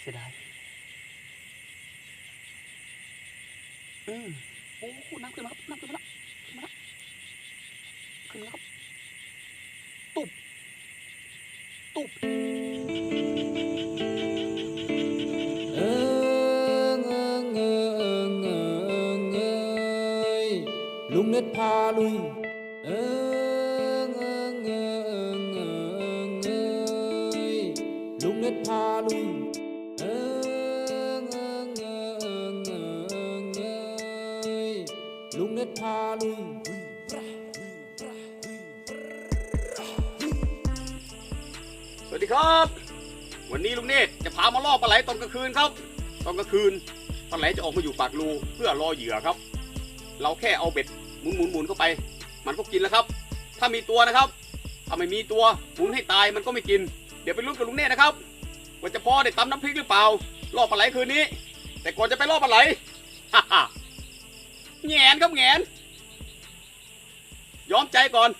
เสียดายอืมโอ้โหน้ำขึ้นมาครับน้ำขึ้นมาแล้วขึ้นมาแล้วขึ้นมาแล้วครับ ตุบ ตุบเอิงเอิงเอิงเอิงเอยลุงเน็ตพาลุย งเน็ตพาลุยสวัสดีครับ วันนี้ลุงเนตรจะพามาล่อปลาไหลตอนกลางคืนครับ ตอนกลางคืนปลาไหลจะออกมาอยู่ปากรูเพื่อรอเหยื่อครับ เราแค่เอาเบ็ดหมุนหมุนหมุนเข้าไป มันก็กินแล้วครับ ถ้ามีตัวนะครับถ้าไม่มีตัวหมุนให้ตายมันก็ไม่กิน เดี๋ยวไปลุ้นกับลุงเนตรนะครับว่าจะพอได้ตำน้ำพริกหรือเปล่าล่อปลาไหลคืนนี้ แต่ก่อนจะไปล่อปลาไหลฮ่าฮ่าแงนครับแงน ยอมใจก่อน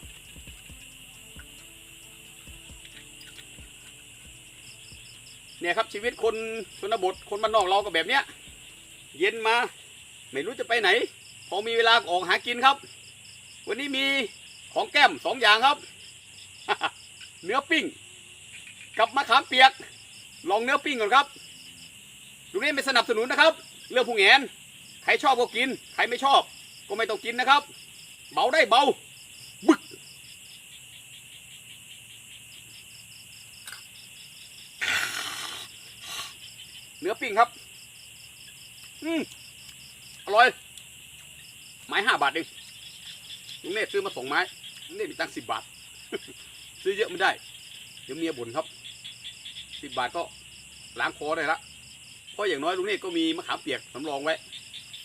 เนี่ยครับชีวิตคนชนบทคนบ้านนอกเราก็แบบเนี้ย เย็นมา ไม่รู้จะไปไหน พอมีเวลาออกหากินครับ วันนี้มีของแก้มสองอย่างครับ เนื้อปิ้ง กับมะขามเปียก ลองเนื้อปิ้งก่อนครับลุงนี่ไม่สนับสนุนนะครับ เรื่องผู้แงนใครชอบก็กิน ใครไม่ชอบก็ไม่ต้องกินนะครับ เบาได้เบา เนื้อปิ้งครับ อืมอร่อย ไม้ห้าบาทเองลุงเนตรซื้อมาสองไม้ลุงเนตรมีตังสิบบาท ซื้อเยอะไม่ได้ เดี๋ยวเมียบ่นครับ สิบบาทก็ล้างคอได้ละ เพราะอย่างน้อยลุงเนตรก็มีมะขามเปียกสำรองไว้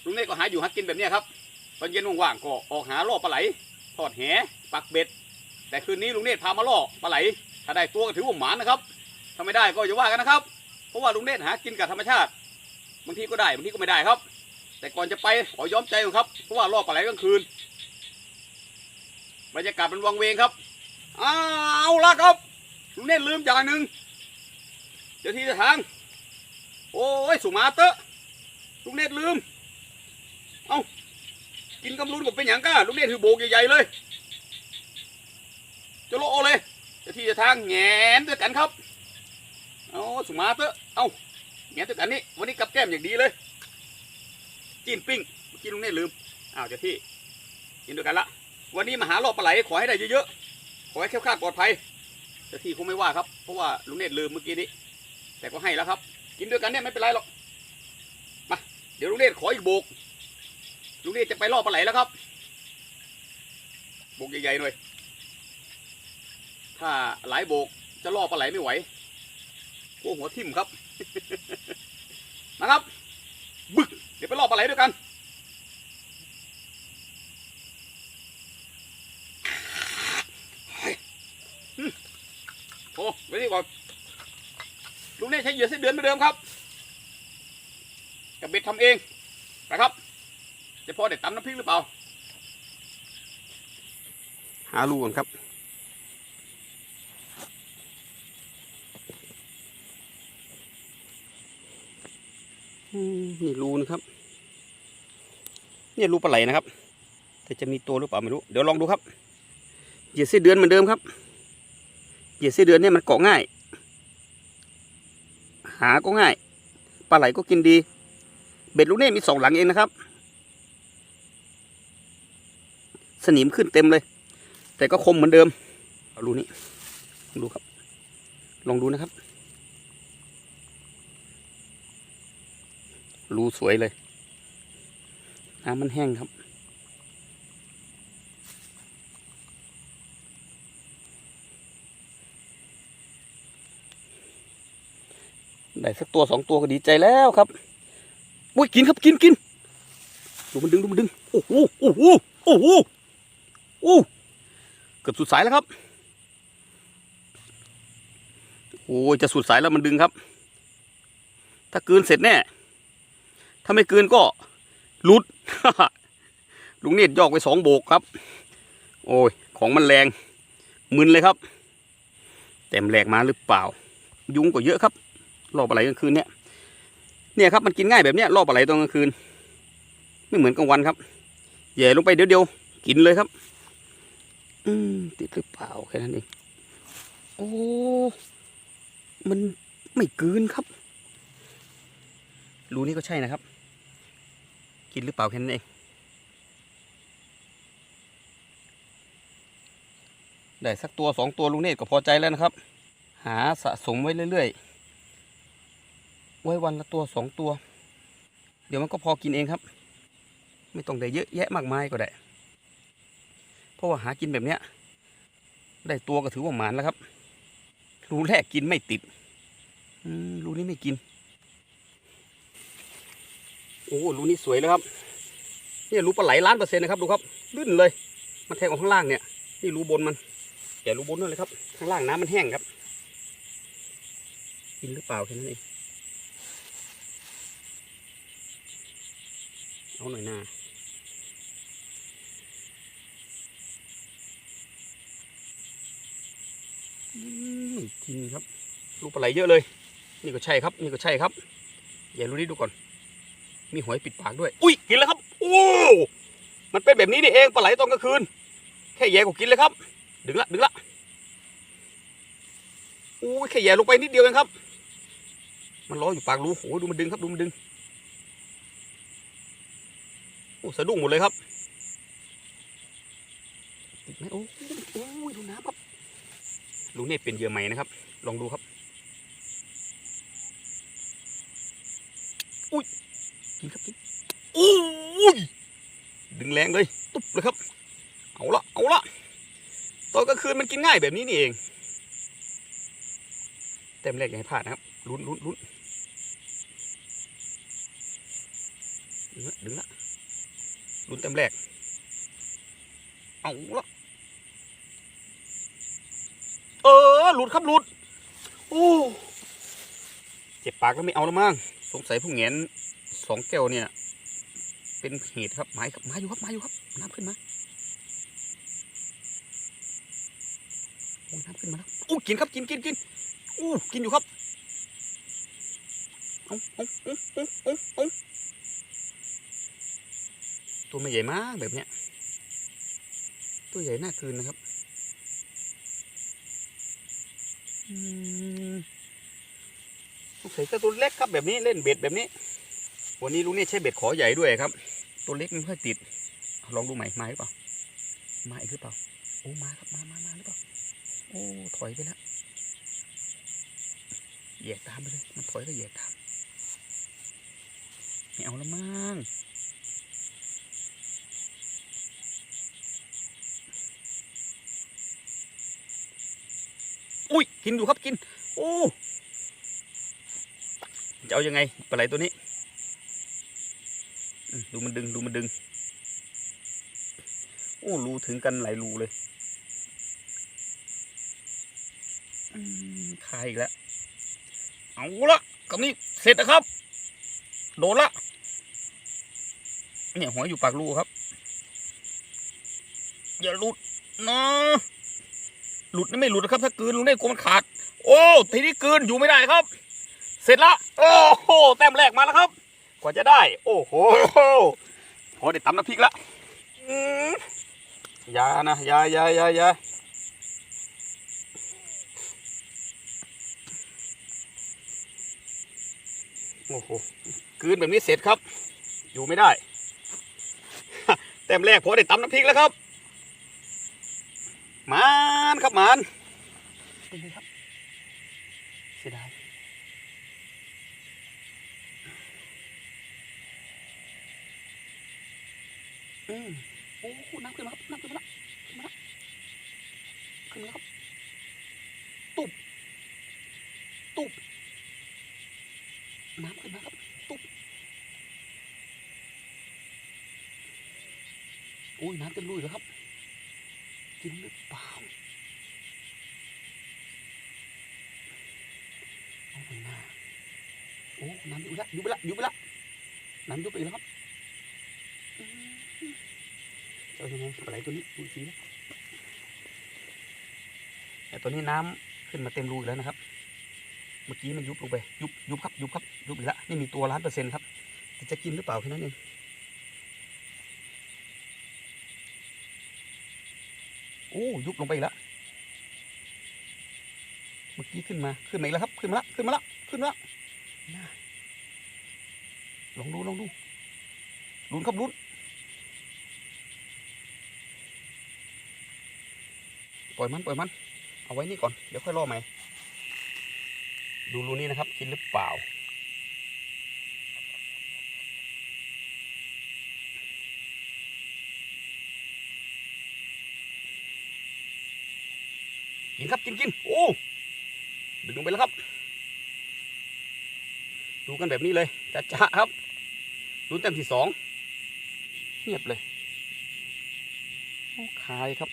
ลุงเนตรก็หาอยู่หากินแบบนี้ครับ ตอนเย็นว่างๆก็ออกหาล่อปลาไหล ทอดแห ปักเบ็ด แต่คืนนี้ลุงเนตรพามาล่อปลาไหล ถ้าได้ตัวก็ถือว่าหมานนะครับ ถ้าไม่ได้ก็อย่าว่ากันนะครับ เพราะว่าลุงเนตรหากินกับธรรมชาติบางทีก็ได้บางทีก็ไม่ได้ครับ แต่ก่อนจะไปขอย้อมใจก่อนครับเพราะว่าล่อปลาไหลกลางคืนบรรยากาศมันวังเวงครับเอาละครับลุงเนตรลืมอย่างหนึ่งเดี๋ยวทีจะทางโอ้ยสุมาเตอะลุงเนตรลืม เอากินกำลุนกับเป็นอย่างก้าลุงเนตรถือโบกใหญ่ๆเลยจะโลโอเลยเดี๋ยวทีจะทางแงนด้วยกันครับ เอาสุมาเตอะ เอาแงนด้วกันนี่วันนี้กับแก้มอย่างดีเลยจิ้นปิ้งเมื่อกี้ลุงเนตรลืมอ้าวเจ้าที่กินด้วยกันละ วันนี้มาหารอบปลาไหลขอให้ได้เยอะๆ ขอให้แคล้วคลาดปลอดภัยเจ้าที่คงไม่ว่าครับ เพราะว่าลุงเนตรลืมเมื่อกี้นี้ แต่ก็ให้แล้วครับ กินด้วยกันเนี่ยไม่เป็นไรหรอก มา เดี๋ยวลุงเนตรขออีกโบก ลุงเนตรจะไปล่อปลาไหลแล้วครับ โบกใหญ่ๆหน่อย ถ้าหลายโบกจะล่อปลาไหลไม่ไหวกลัวหัวทิ่มครับ นะครับ บึก เดี๋ยวไปล่อปลาไหลด้วยกัน โอ้ไว้นี่ก่อนลุงเนี่ใช้เหยื่อเส้นเดือนเหมือนเดิมครับกับเบ็ดทำเองนะครับ จะพอเด็ดตำน้ำพริกหรือเปล่า หาลูก่อนครับ นี่รูนะครับ เนี่ยรูปลาไหลนะครับ แต่จะมีตัวหรือเปล่าไม่รู้ เดี๋ยวลองดูครับ เหยื่อเส้นเดือนเหมือนเดิมครับ เหยื่อไส้เดือนเนี่ยมันเกาะง่าย หาก็ง่าย ปลาไหลก็กินดี เบ็ดลูกเนี่ยมีสองหลังเองนะครับ สนิมขึ้นเต็มเลย แต่ก็คมเหมือนเดิม เอารูนี้ ดูครับ ลองดูนะครับ รูสวยเลย น้ำมันแห้งครับ ได้สักตัวสองตัวก็ดีใจแล้วครับอุ้ยกินครับกินกินดูมันดึงดูมันดึง โอ้โหโอ้โหโอ้โหโอ้เกือบสุดสายแล้วครับ โอ้ยจะสุดสายแล้วมันดึงครับ ถ้ากืนเสร็จแน่ ถ้าไม่กืนก็หลุด ลุงเนตรยอกไปสองโบกครับ โอ้ย ของมันแรงมึนเลยครับ แต่มแหลกมาหรือเปล่า ยุงก็เยอะครับ รอบอะไรกลางคืนเนี่ย เนี่ยครับมันกินง่ายแบบเนี้ยรอบปลาไหลตอนกลางคืน ไม่เหมือนกลางวันครับแย่ลงไปเดี๋ยวเดียวๆกินเลยครับ อืมติดหรือเปล่าแค่นั้นเอง โอ้ มันไม่กลืนครับ รูนี้ก็ใช่นะครับ กินหรือเปล่าแค่นั้นเองได้สักตัวสองตัวลุงเนตก็พอใจแล้วนะครับ หาสะสมไว้เรื่อยๆ ไว้วันละตัวสองตัว เดี๋ยวมันก็พอกินเองครับ ไม่ต้องได้เยอะแยะมากมายก็ได้ เพราะว่าหากินแบบเนี้ย ได้ตัวก็ถือว่าหมานแล้วครับรูแรกกินไม่ติดรูนี้ไม่กิน อ้รูนี้สวยเลยครับนี่รูปลาไหลล้านเปอร์เซ็นต์นะครับดูครับลื่นเลย มันแทงออกข้างล่างเนี่ยนี่รูบนมันแกะรูบนนั่นเลยครับข้างล่างน้ำมันแห้งครับ กินหรือเปล่าแค่นั้นเองเอาหน่อยหน้าอืมกินครับ รูปลาไหลเยอะเลย นี่ก็ใช่ครับ นี่ก็ใช่ครับอย่ารู้นี่ดูก่อน มีหอยปิดปากด้วย อุ้ยกินแล้วครับ โอ้ มันเป็นแบบนี้นี่เองปลาไหลตอนกลางคืน แค่แย่ก็กินเลยครับ ดึงละดึงละโอ้ยแค่แย่ลงไปนิดเดียวเองครับ มันรออยู่ปากรูโอ้ดูมันดึงครับดูมันดึง โอ้สะดุ้งหมดเลยครับติดไหมโอ้ยโอ้ยดูน้ำครับลูเนี่เป็นเยื่อใหม่นะครับ ลองดูครับ นครับโอ้ยดึงแรงเลยตุ๊บเลยครับ เอาละเอาละตอนกลางคืนมันกินง่ายแบบนี้นี่เอง เต็มแรกอย่าให้พลาดนะครับลุ้นลุ้นลุ้นดึงละดึงละลุ้นเต็มแรก เอาละเออหลุดครับหลุดโอ้เจ็บปากแล้วไม่เอาแล้วมั้งสงสัยผู้เหงียน สองแก้วเนี่ย เป็นเหตุครับมาครับมาอยู่ครับมาอยู่ครับน้ำขึ้นมาโอ้ยน้ำขึ้นมาแล้วโอ้กินครับกินกินกินอู้กินอยู่ครับอาเอาเอาเอาเอาเอาตัวไม่ใหญ่มากแบบเนี้ยตัวใหญ่น่าคืนนะครับอืมสงสัยจะตัวเล็กครับแบบนี้เล่นเบ็ดแบบนี้ วันนี้ลุงนี่ใช้เบ็ดขอใหญ่ด้วยครับ ตัวเล็กไม่ค่อติด ลองดูใหม่มาหรือเปล่า มาอีกหรือเปล่า โอ้มาครับมามามาหรือเปล่า โอ้ถอยไปแล้วแยกตามไปเลย มันถอยก็แยกตาม ไม่เอาแล้วมั้งอุ้ยกินอยู่ครับกิน โอ้ จะเอายังไงปลาไหลตัวนี้ ดูมันดึงดูมันดึง โอ้รูถึงกันหลายรูเลยอืมคายอีกแล้ว เอาละกับนี้เสร็จนะครับ โดนละ เนี่ยหัวอยู่ปากรูครับ อย่าหลุดนะหลุดนี่ไม่หลุดนะครับ ถ้ากลืนลงได้กลัวมันขาด โอ้ ทีนี้กลืนอยู่ไม่ได้ครับ เสร็จละ โอ้โห แต้มแรกมาแล้วครับ กว่าจะได้ โอ้โหพอได้ตำน้ำพริกละอืมอยานะอยาอยาอยาอยาโอ้โหกลืนแบบนี้เสร็จครับ อยู่ไม่ได้ แต้มแรกพอได้ตำน้ำพริกแล้วครับหมานครับหมานเป็นไงครับเสียดาย อืมโอ้โหน้ำขึ้นมาครับน้ำขึ้นมาแล้วขึ้นมาแล้วขึ้นมาแล้วครับตุบตุบน้ำขึ้นมาครับตุบโอ้ยน้ำเต็มรูอยู่แล้วครับกินหรือเปล่าเอาไปหน้าโอ้น้ำยุบละยุบละยุบละน้ำยุบไปแล้วครับอืมจะเอา ยังไงปลาไหลตัวนี้ดูสีนะแต่ตัวนี้น้ำขึ้นมาเต็มรูอีกแล้วนะครับ เมื่อกี้มันยุบลงไป ยุบยุบครับยุบครับยุบอีกแล้วนี่มีตัวล้านเปอร์เซ็นต์ครับจะกินหรือเปล่าแค่นั้นเองโอ้ยุบลงไปอีกแล้วเมื่อกี้ขึ้นมาขึ้นมาอีกแล้วครับ ขึ้นมาแล้วขึ้นมาแล้วขึ้นมาแล้วลองดูลองดูลุ้นครับลุ้น ปล่อยมันปล่อยมัน เอาไว้นี่ก่อน เดี๋ยวค่อยล่อใหม่ ดูรูนี้นะครับ กินหรือเปล่า กินครับกินกินโอ้ดึงลงไปแล้วครับ ดูกันแบบนี้เลยจะจะครับลุ้นเต็มที่สองเงียบเลยโอ้คายครับ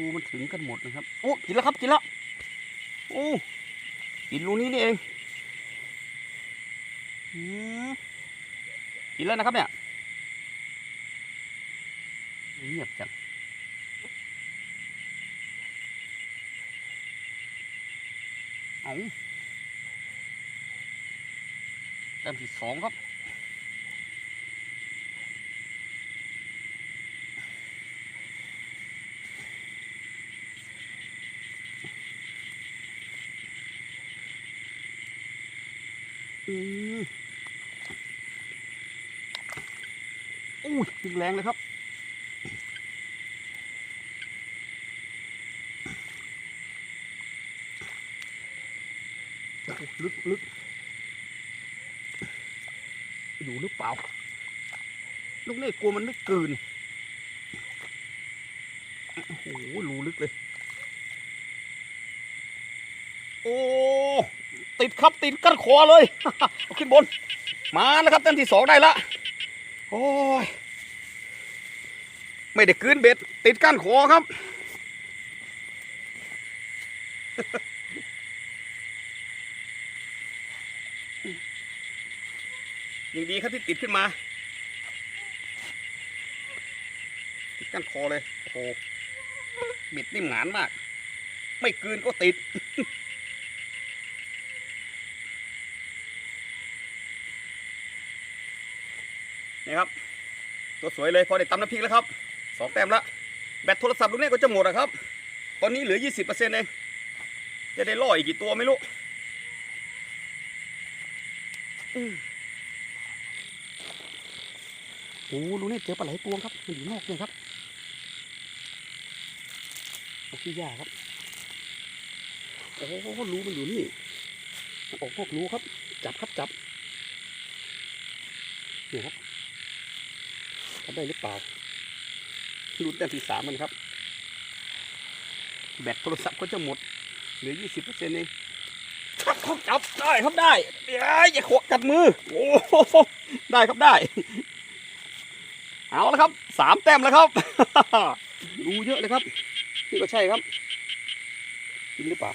รูมันถึงกันหมดนะครับโอ้กินแล้วครับกินแล้วโอ้กินรูนี้นี่เองอืมกินแล้วนะครับเนี่ยเงียบจังเอาแต้มที่สองครับ อุ้ยยิงแรงเลยครับ ลึกลึกอยู่หรือเปล่า ลูกนี่กลัวมันไม่กลืนโอ้โหรูลึกเลย โอ้ ติดครับติดกันคอเลยเอาขึ้นบน มาแล้วครับเต้นที่สองได้ละโอ้ยไม่ได้คืนเบ็ด ติดก้านคอครับ ยังดีครับที่ติดขึ้นมา ติดก้านคอเลย โอ้โหเบ็ดนิ่มหนานมาก ไม่กลืนก็ติด นี่ครับ ตัวสวยเลยพอได้ตำน้ำพริกแล้วครับสองแต้มละแบตโทรศัพท์ลูกนี้ก็จะหมดอะครับ ตอนนี้เหลือ 20%เองจะได้ล่ออีกกี่ตัวไม่รู้อืมโอ้ลูกนี้เจอปลาไหลพวงครับมันอยู่นอกเนี่ยครับเอาขี้ยาครับโอ้โหรูมันอยู่นี่ออกนอกรูครับ จับครับจับเนี่ยครับ ทำได้หรือเปล่าลุ้นแต้มที่สามมันครับ แบตโทรศัพท์ก็จะหมด เหลือยี่สิบเปอร์เซ็นต์เองครับครับจับได้ครับได้เดี๋ยวอย่าขวกัดมือ โอ้โหได้ครับได้ เอาแล้วครับสามแต้มแล้วครับ ดูเยอะเลยครับ นี่ก็ใช่ครับจริงหรือเปล่า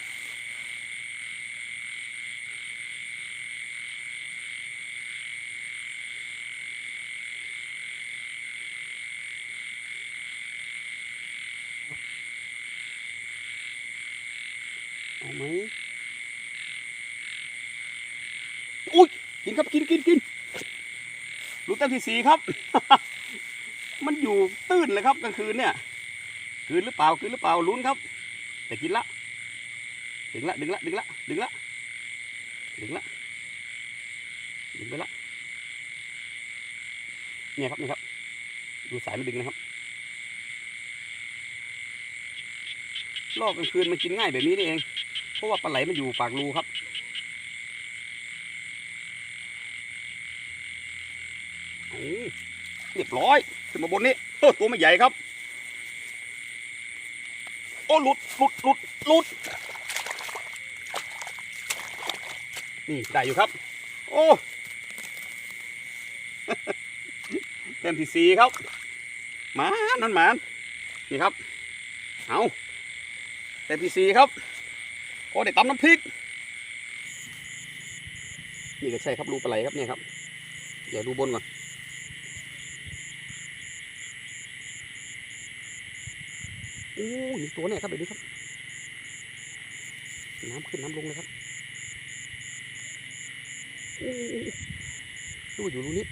เอาไหมอุ้ยกินครับกินกินกินรู้แต้มที่สี่ครับ มันอยู่ตื้นเลยครับกลางคืนเนี่ย คืนหรือเปล่าคืนหรือเปล่าลุ้นครับ แต่กินละ ดึงละ ดึงละ ดึงละ ดึงละ ดึงละ ดึงไปละ เนี่ยครับนี่ครับ ดูสายมันดึงนะครับลอกกลางคืนมันกินง่ายแบบนี้นี่เอง เพราะว่าปลาไหลมันอยู่ปากรูครับโอ้เรีย บร้อยขึ้นมาบนนี้เออตัวไม่ใหญ่ครับ โอ้หลุดหลุดหลุดหลุดนี่ได้อยู่ครับ โอ้เต็มที่สี่ครับหมานั่นหมานนี่ครับเอาแต่พีซีครับพอได้ตำน้ำพริกนี่ก็ใช่ครับรูปลาไหลครับเนี่ยครับ เดี๋ยวดูบนก่อน อ้ยมีตัวเนี่ยครับเดี๋ยวนี้ครับ น้ำขึ้นน้ำลงเลยครับโอ้ดูอยู่รูนี้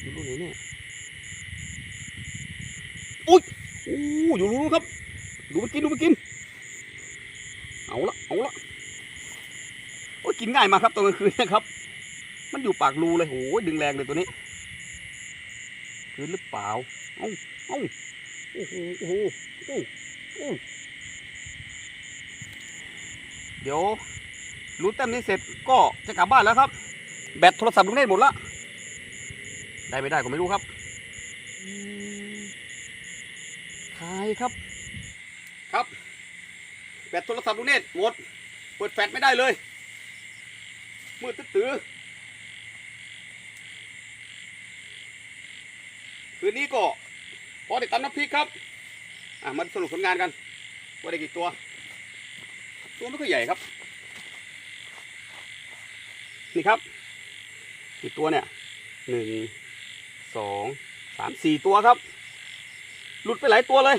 อยู่รูไหนเนี่ยอุ้ยโอ้อยู่รูนู้นครับ ดูมันกินดูมันกิน เอาละเอาละโอ้ยกินง่ายมากครับตอนกลางคืนนะครับ มันอยู่ปากรูเลยโอ้ยดึงแรงเลยตัวนี้ คืนหรือเปล่า เอ้าเอ้าโอ้โหโอ้โหโอ้โอ้เดี๋ยวรู้เต็มนี้เสร็จก็จะกลับบ้านแล้วครับ แบตโทรศัพท์ลุงเนตหมดละได้ไม่ได้ก็ไม่รู้ครับอืมทายครับ ครับ แบตโทรศัพท์ลุงเนตหมด เปิดแฟลชไม่ได้เลยมืดตื้อ คืนนี้ก็พอได้ตำน้ำพริกครับ อะมาสรุปผลงานกันว่าได้กี่ตัว ตัวไม่ค่อยใหญ่ครับ นี่ครับ กี่ตัวเนี่ยหนึ่งสองสามสี่ตัวครับ หลุดไปหลายตัวเลย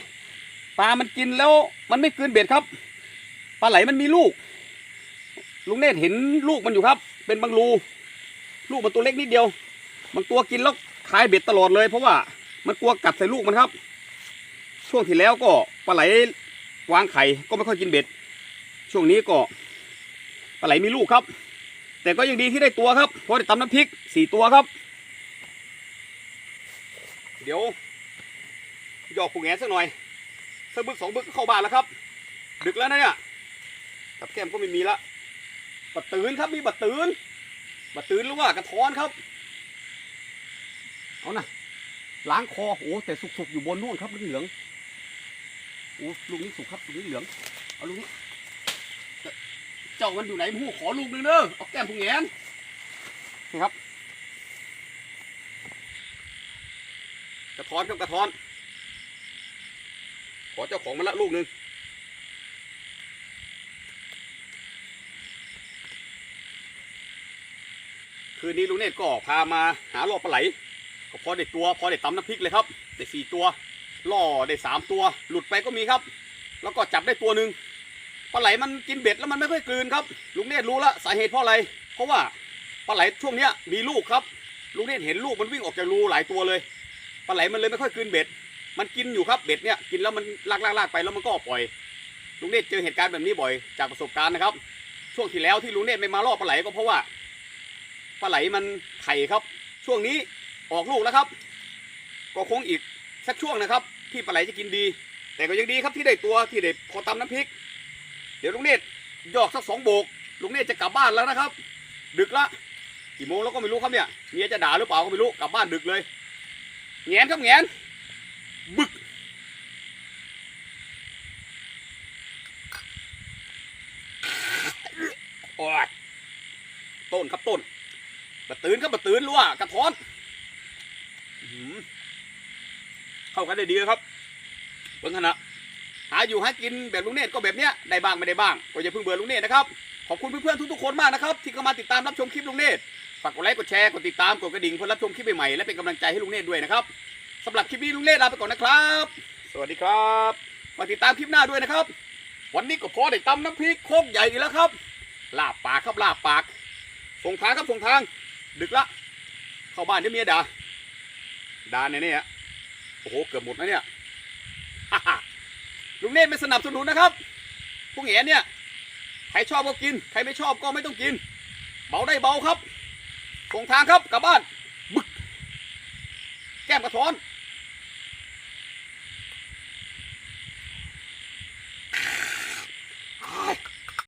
ปลามันกินแล้วมันไม่กลืนเบ็ดครับปลาไหลมันมีลูก ลุงเนตเห็นลูกมันอยู่ครับ เป็นบางรู ลูกมันตัวเล็กนิดเดียว บางตัวกินแล้วคายเบ็ดตลอดเลยเพราะว่า มันกลัวกัดใส่ลูกมันครับ ช่วงที่แล้วก็ปลาไหลวางไข่ก็ไม่ค่อยกินเบ็ด ช่วงนี้ก็ปลาไหลมีลูกครับ แต่ก็ยังดีที่ได้ตัวครับเพราะได้ตำน้ำพริกสี่ตัวครับ เดี๋ยวหยอกผูแงนสักหน่อยสักบึกสองบึกเข้าบ้านแล้วครับ ดึกแล้วนะเนี่ยกับแก้มก็ไม่มีละบัดตื่นครับมีบัดตื่นบัดตื่นหรือว่ากระท้อนครับ เอานะ ล้างคอ โอ้แต่สุกๆอยู่บนนู่นครับเหลืองโอ้ลูกนี้สุกครับลูกนี้เหลือง เอาลูกนี้ เจ้ามันอยู่ไหนมูขอลูกหนึงเด้อ เอาแก้มผู้แงนนี่ครับ กระท้อนครับกระท้อน ขอเจ้าของมาละลูกหนึ่งคืนนี้ลุงเนตก็พามาหาล่อปลาไหล ก็พอได้ตัวพอได้ตำน้ำพริกเลยครับได้สี่ตัวล่อได้สามตัว หลุดไปก็มีครับ แล้วก็จับได้ตัวหนึ่งปลาไหลมันกินเบ็ดแล้วมันไม่ค่อยกลืนครับ ลุงเนตรรู้ละสาเหตุเพราะอะไร เพราะว่าปลาไหลช่วงเนี้ยมีลูกครับ ลุงเนตรเห็นลูกมันวิ่งออกจากรูหลายตัวเลยปลาไหลมันเลยไม่ค่อยกลืนเบ็ด มันกินอยู่ครับเบ็ดเนี่ยกินแล้วมันลากลากลากไปแล้วมันก็ปล่อย ลุงเนตรเจอเหตุการณ์แบบนี้บ่อยจากประสบการณ์นะครับ ช่วงที่แล้วที่ลุงเนตรไม่มาล่อปลาไหลก็เพราะว่าปลาไหลมันไข่ครับ ช่วงนี้ ออกลูกแล้วครับ ก็คงอีกสักช่วงนะครับ ที่ปลาไหลจะกินดี แต่ก็ยังดีครับที่ได้ตัวที่ได้พอตำน้ำพริก เดี๋ยวลุงเนตยอกสักสองโบกลุงเนตจะกลับบ้านแล้วนะครับ ดึกละกี่โมงแล้วก็ไม่รู้ครับเนี่ยเมียจะด่าหรือเปล่าก็ไม่รู้กลับบ้านดึกเลยแงนครับแงนบึกโอ้ยต้นครับต้นบะตื่นครับบะตื่นรู้ว่ากระท้อนอื้อหือ เข้ากันได้ดีเลยครับเบิ่งขนาดหาอยู่หากินแบบลุงเนตรก็แบบเนี้ยได้บ้างไม่ได้บ้างก็อย่าเพิ่งเบื่อลุงเนตรนะครับขอบคุณเพื่อนๆทุกๆคนมากนะครับที่เข้ามาติดตามรับชมคลิปลุงเนตรฝากกดไลค์กดแชร์กดติดตามกดกระดิ่งเพื่อรับชมคลิปใหม่ๆและเป็นกำลังใจให้ลุงเนตรด้วยนะครับสำหรับคลิปนี้ลุงเนตรลาไปก่อนนะครับ สวัสดีครับมาติดตามคลิปหน้าด้วยนะครับ วันนี้ก็พอได้ตำน้ำพริกโคกใหญ่อีกแล้วครับ ลาบปากครับลาบปากส่งทางครับส่งทาง ดึกละ เข้าบ้านเดี๋ยวเมียด่าด่าเนี่ยเนี่ย โอ้โห เกือบหมดนะเนี่ยลุงเนธไม่สนับสนุนนะครับ พวกแหนเนี่ย ใครชอบก็กิน ใครไม่ชอบก็ไม่ต้องกิน เบาได้เบาครับส่งทางครับกลับบ้านบึกแก้มกระท้อน